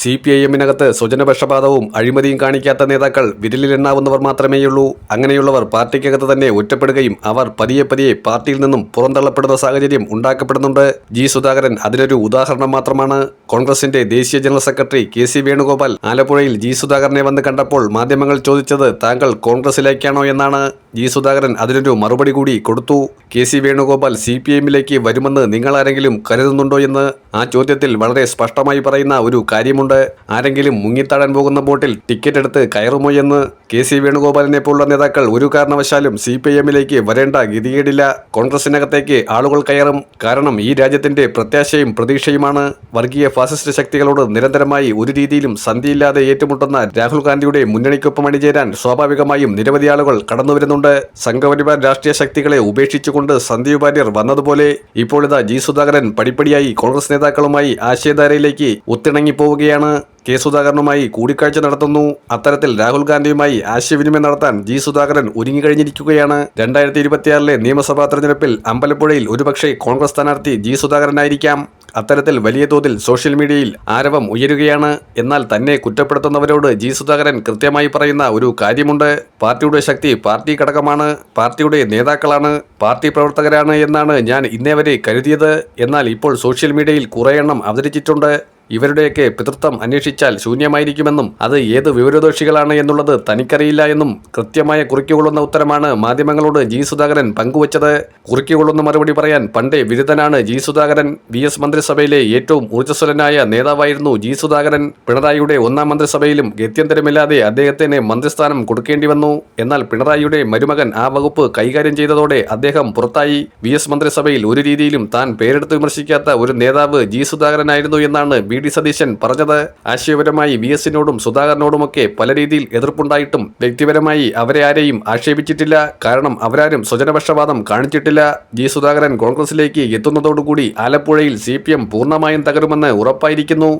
C P I എമ്മിനകത്ത് സ്വജനപക്ഷപാതവും അഴിമതിയും കാണിക്കാത്ത നേതാക്കൾ വിരലിലെണ്ണാവുന്നവർ മാത്രമേയുള്ളൂ. അങ്ങനെയുള്ളവർ പാർട്ടിക്കകത്ത് തന്നെ ഒറ്റപ്പെടുകയും അവർ പതിയെ പതിയെ പാർട്ടിയിൽ നിന്നും പുറന്തള്ളപ്പെടുന്ന സാഹചര്യം ഉണ്ടാക്കപ്പെടുന്നുണ്ട്. ജി സുധാകരൻ അതിനൊരു ഉദാഹരണം മാത്രമാണ്. കോൺഗ്രസിന്റെ ദേശീയ general secretary K C Venugopal ആലപ്പുഴയിൽ ജി സുധാകരനെ വന്ന് കണ്ടപ്പോൾ മാധ്യമങ്ങൾ ചോദിച്ചത് താങ്കൾ കോൺഗ്രസിലേക്കാണോ എന്നാണ്. ജി സുധാകരൻ അതിനൊരു മറുപടി കൂടി കൊടുത്തു. K C Venugopal C P എമ്മിലേക്ക് വരുമെന്ന് നിങ്ങളാരെങ്കിലും കരുതുന്നുണ്ടോ എന്ന്? ആ ചോദ്യത്തിൽ വളരെ സ്പഷ്ടമായി പറയുന്ന ഒരു കാര്യമുണ്ട്. ആരെങ്കിലും മുങ്ങിത്താഴാൻ പോകുന്ന ബോട്ടിൽ ടിക്കറ്റ് എടുത്ത് കയറുമോ എന്ന് കെ സി വേണുഗോപാലിനെ പോലുള്ള നേതാക്കൾ ഒരു കാരണവശാലും സി പി എമ്മിലേക്ക് വരേണ്ട ഗതികേടില്ല. കോൺഗ്രസിനകത്തേക്ക് ആളുകൾ കയറും. കാരണം ഈ രാജ്യത്തിന്റെ പ്രത്യാശയും പ്രതീക്ഷയുമാണ്. വർഗീയ ഫാസിസ്റ്റ് ശക്തികളോട് നിരന്തരമായി ഒരു രീതിയിലും സന്ധിയില്ലാതെ ഏറ്റുമുട്ടുന്ന രാഹുൽ ഗാന്ധിയുടെ മുന്നണിക്കൊപ്പം അണിചേരാൻ സ്വാഭാവികമായും നിരവധി ആളുകൾ കടന്നുവരുന്നുണ്ട് സംഘപരിവാർ രാഷ്ട്രീയ ശക്തികളെ ഉപേക്ഷിച്ചുകൊണ്ട് സന്ദീപ് വാര്യർ വന്നതുപോലെ ഇപ്പോഴിതാ ജി സുധാകരൻ പടിപ്പടിയായി കോൺഗ്രസ് നേതാക്കളുമായി ആശയധാരയിലേക്ക് ഒത്തിണങ്ങി പോവുകയാണ് കെ സുധാകരനുമായി കൂടിക്കാഴ്ച നടത്തുന്നു. അത്തരത്തിൽ രാഹുൽ ഗാന്ധിയുമായി ആശയവിനിമയം നടത്താൻ ജി സുധാകരൻ ഒരുങ്ങിക്കഴിഞ്ഞിരിക്കുകയാണ്. രണ്ടായിരത്തി ഇരുപത്തിയാറിലെ നിയമസഭാ തെരഞ്ഞെടുപ്പിൽ അമ്പലപ്പുഴയിൽ ഒരുപക്ഷെ കോൺഗ്രസ് സ്ഥാനാർത്ഥി ജി സുധാകരനായിരിക്കാം. അത്തരത്തിൽ വലിയ തോതിൽ സോഷ്യൽ മീഡിയയിൽ ആരവം ഉയരുകയാണ്. എന്നാൽ തന്നെ കുറ്റപ്പെടുത്തുന്നവരോട് ജി സുധാകരൻ കൃത്യമായി പറയുന്ന ഒരു കാര്യമുണ്ട്. പാർട്ടിയുടെ ശക്തി പാർട്ടി ഘടകമാണ്. പാർട്ടിയുടെ നേതാക്കളാണ്. പാർട്ടി പ്രവർത്തകരാണ് എന്നാണ് ഞാൻ ഇന്നേ കരുതിയത്. എന്നാൽ ഇപ്പോൾ സോഷ്യൽ മീഡിയയിൽ കുറേ എണ്ണം അവതരിച്ചിട്ടുണ്ട്. ഇവരുടെയൊക്കെ പിതൃത്വം അന്വേഷിച്ചാൽ ശൂന്യമായിരിക്കുമെന്നും അത് ഏത് വിവരദോഷികളാണ് എന്നുള്ളത് തനിക്കറിയില്ല എന്നും കൃത്യമായ കുറിക്കുകൊള്ളുന്ന ഉത്തരമാണ് മാധ്യമങ്ങളോട് ജി സുധാകരൻ പങ്കുവച്ചത്. കുറിക്കുകൊള്ളുന്ന മറുപടി പറയാൻ പണ്ടേ വിരുദ്ധനാണ് ജി സുധാകരൻ. വി എസ് മന്ത്രിസഭയിലെ ഏറ്റവും ഊർജസ്വലനായ നേതാവായിരുന്നു ജി സുധാകരൻ. പിണറായിയുടെ ഒന്നാം മന്ത്രിസഭയിലും ഗത്യന്തരമില്ലാതെ അദ്ദേഹത്തിന് മന്ത്രിസ്ഥാനം കൊടുക്കേണ്ടി വന്നു എന്നാൽ പിണറായിയുടെ മരുമകൻ ആ വകുപ്പ് കൈകാര്യം ചെയ്തതോടെ അദ്ദേഹം പുറത്തായി. വി എസ് മന്ത്രിസഭയിൽ ഒരു രീതിയിലും താൻ പേരെടുത്ത് വിമർശിക്കാത്ത ഒരു നേതാവ് ജി സുധാകരനായിരുന്നു എന്നാണ് ഡി സതീശൻ പറഞ്ഞത്. ആശയപരമായി വി എസിനോടും സുധാകരനോടുമൊക്കെ പല രീതിയിൽ എതിർപ്പുണ്ടായിട്ടും വ്യക്തിപരമായി അവരെ ആരെയും ആക്ഷേപിച്ചിട്ടില്ല. കാരണം അവരാരും സ്വജനപക്ഷപാതം കാണിച്ചിട്ടില്ല. ജി സുധാകരൻ കോൺഗ്രസിലേക്ക് എത്തുന്നതോടുകൂടി ആലപ്പുഴയിൽ സി പി എം പൂർണമായും തകരുമെന്ന് ഉറപ്പായിരിക്കുന്നു.